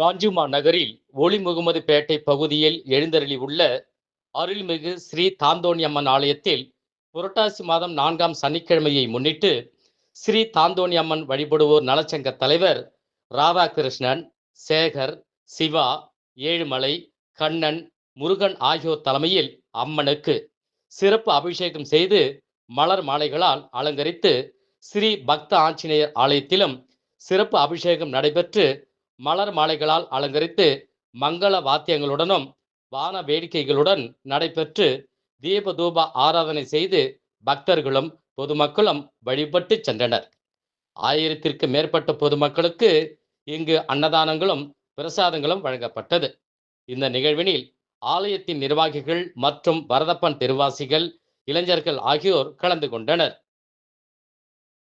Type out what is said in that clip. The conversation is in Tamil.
காஞ்சிமா நகரில் ஒளி முகமது பேட்டை பகுதியில் எழுந்தருளி உள்ள அருள்மிகு ஸ்ரீ தாந்தோணியம்மன் ஆலயத்தில் புரட்டாசி மாதம் நான்காம் சனிக்கிழமையை முன்னிட்டு ஸ்ரீ தாந்தோணியம்மன் வழிபடுவோர் நலச்சங்க தலைவர் ராதாகிருஷ்ணன் சேகர் சிவா ஏழுமலை கண்ணன் முருகன் ஆகியோர் தலைமையில் அம்மனுக்கு சிறப்பு அபிஷேகம் செய்து மலர் மாலைகளால் அலங்கரித்து ஸ்ரீ பக்த ஆஞ்சநேயர் ஆலயத்திலும் சிறப்பு அபிஷேகம் நடைபெற்று மலர் மாலைகளால் அலங்கரித்து மங்கள வாத்தியங்களுடனும் வான வேடிக்கைகளுடன் நடைபெற்று தீப தூப ஆராதனை செய்து பக்தர்களும் பொதுமக்களும் வழிபட்டு சென்றனர். ஆயிரத்திற்கு மேற்பட்ட பொதுமக்களுக்கு இங்கு அன்னதானங்களும் பிரசாதங்களும் வழங்கப்பட்டது. இந்த நிகழ்வினில் ஆலயத்தின் நிர்வாகிகள் மற்றும் வரதப்பன் தெருவாசிகள் இளைஞர்கள் ஆகியோர் கலந்து கொண்டனர்.